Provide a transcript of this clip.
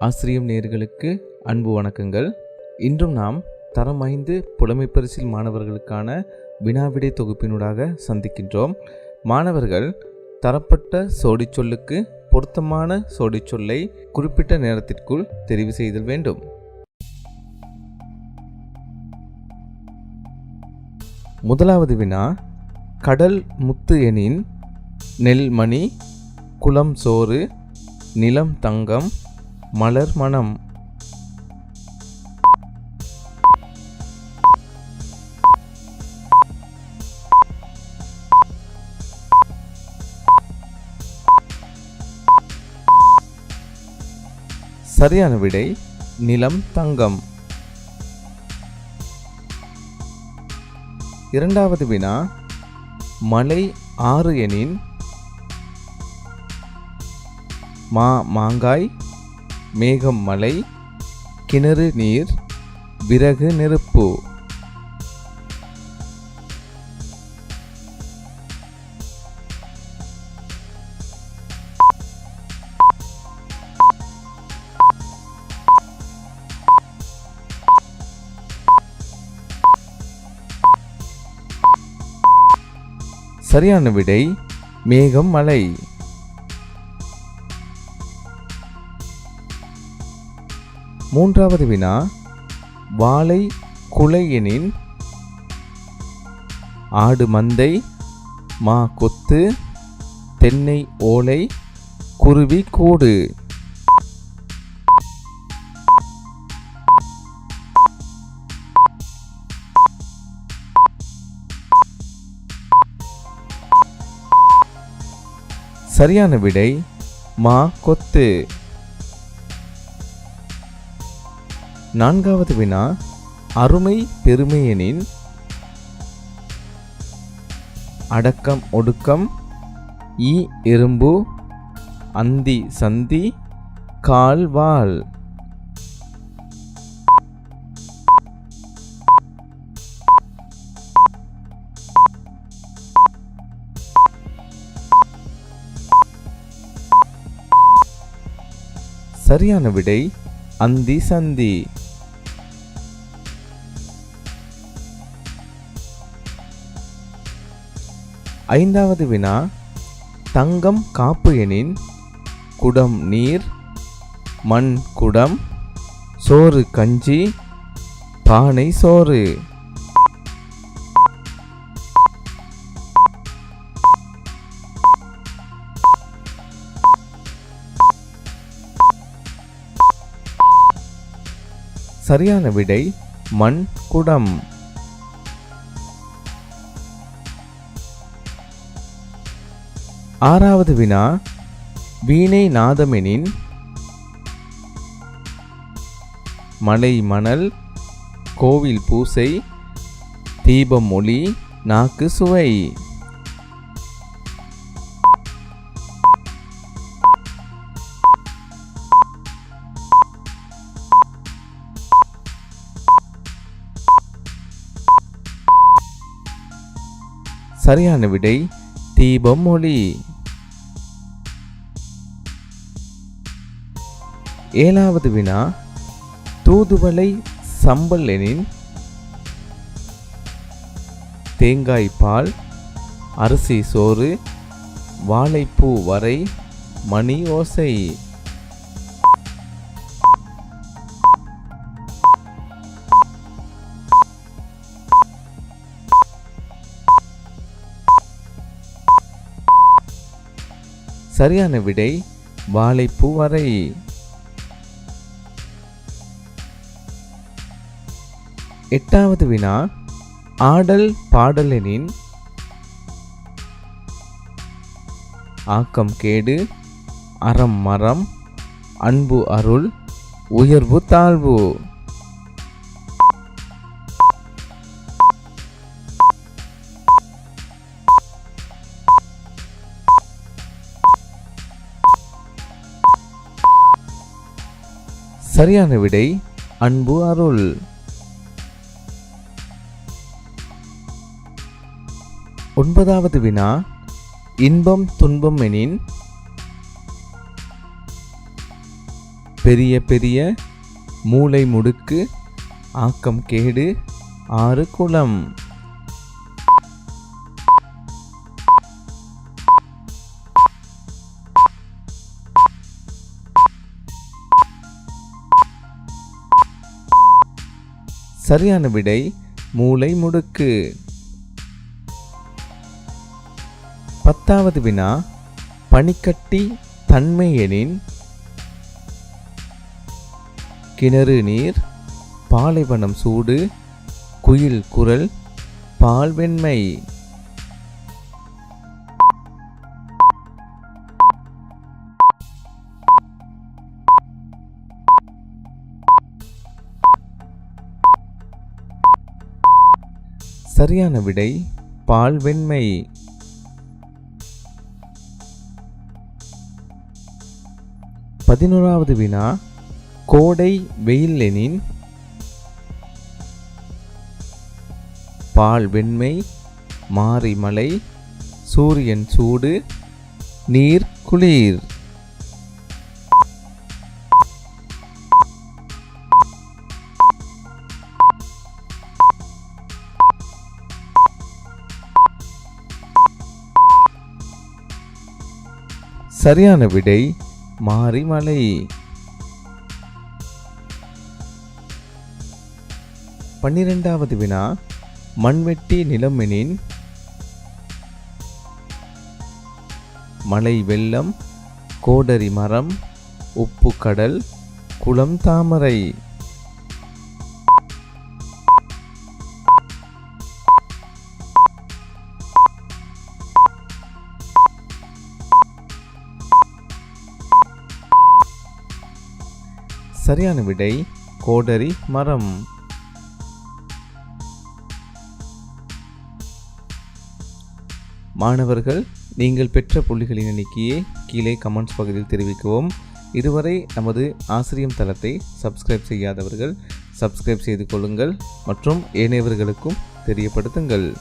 ஆசிரியம் நேர்களுக்கு அன்பு வணக்கங்கள். இன்றும் நாம் தரம் ஐந்து புலமைப்பரிசில் மாணவர்களுக்கான வினாவிடை தொகுப்பினூடாக சந்திக்கின்றோம். மாணவர்கள் தரப்பட்ட சோடிச்சொல்லுக்கு பொருத்தமான சோடிச்சொல்லை குறிப்பிட்ட நேரத்திற்குள் தெரிவு செய்தல் வேண்டும். முதலாவது வினா கடல் முத்து எனின் நெல்மணி குளம் சோறு நிலம் தங்கம் மலர் மணம் சரியான விடை நிலம் தங்கம். இரண்டாவது வினா மலை ஆறு எனின் மா மாங்காய் மேகம் மலை கிணறு நீர் விறகு நெருப்பு. சரியான விடை மேகம் மலை மூன்றாவது வினா வாழை குலையெனின் ஆடு மந்தை மா கொத்து தென்னை ஓலை குருவி கூடு. சரியான விடை மா கொத்து. நான்காவது வினா அருமை பெருமையெனின் அடக்கம் ஒடுக்கம் ஈ எறும்பு அந்தி சந்தி கால்வாள் சரியான விடை அந்தி சந்தி. ஐந்தாவது வினா தங்கம் காப்பு எனின் குடம் நீர் மண் குடம் சோறு கஞ்சி பானை சோறு. சரியான விடை மண் குடம். ஆறாவது வினா வீணை நாதமெனின் மலை மணல் கோவில் பூசை தீபம் ஒளி நாக்கு சுவை. சரியான விடை தீபம் ஒளி ஏழாவது வினா தூதுவளை சம்பல் எனின் தேங்காய் பால் அரிசி சோறு வாழைப்பூ வரை மணி ஓசை. சரியான விடை வாழைப்பூ வரை. எட்டாவது வினா ஆடல் பாடலனின். ஆக்கம் கேடு அறம் மரம் அன்பு அருள் உயர்வு தாழ்வு. சரியான விடை அன்பு அருள். ஒன்பதாவது வினா இன்பம் துன்பம் எனின் பெரிய பெரிய மூளை முடுக்கு ஆக்கம் கேடு ஆறு குளம். சரியான விடை மூளை முடுக்கு. பத்தாவது வினா பனிக்கட்டி தன்மையெனின் கிணறு நீர் பாலைவனம் சூடு குயில் குரல் பால்வெண்மை சரியான விடை பால் வெண்மை. பதினோராவது வினா கோடை வெயில் எனின் பால் வெண்மை மாறி மலை சூரியன் சூடு நீர் குளிர். சரியான விடை மாரிமலை. பன்னிரெண்டாவது வினா மண்வெட்டி நிலமெனின் மலை வெள்ளம் கோடரி மரம் உப்பு கடல் குளம் தாமரை. சரியான விடை கோடரி மரம். மாணவர்கள் நீங்கள் பெற்ற புள்ளிகளின் எண்ணிக்கையை கீழே கமெண்ட்ஸ் பகுதியில் தெரிவிக்கவும். இதுவரை நமது ஆசிரியம் தளத்தை சப்ஸ்கிரைப் செய்யாதவர்கள் சப்ஸ்கிரைப் செய்து கொள்ளுங்கள் மற்றும் ஏனையவர்களுக்கும் தெரியப்படுத்துங்கள்.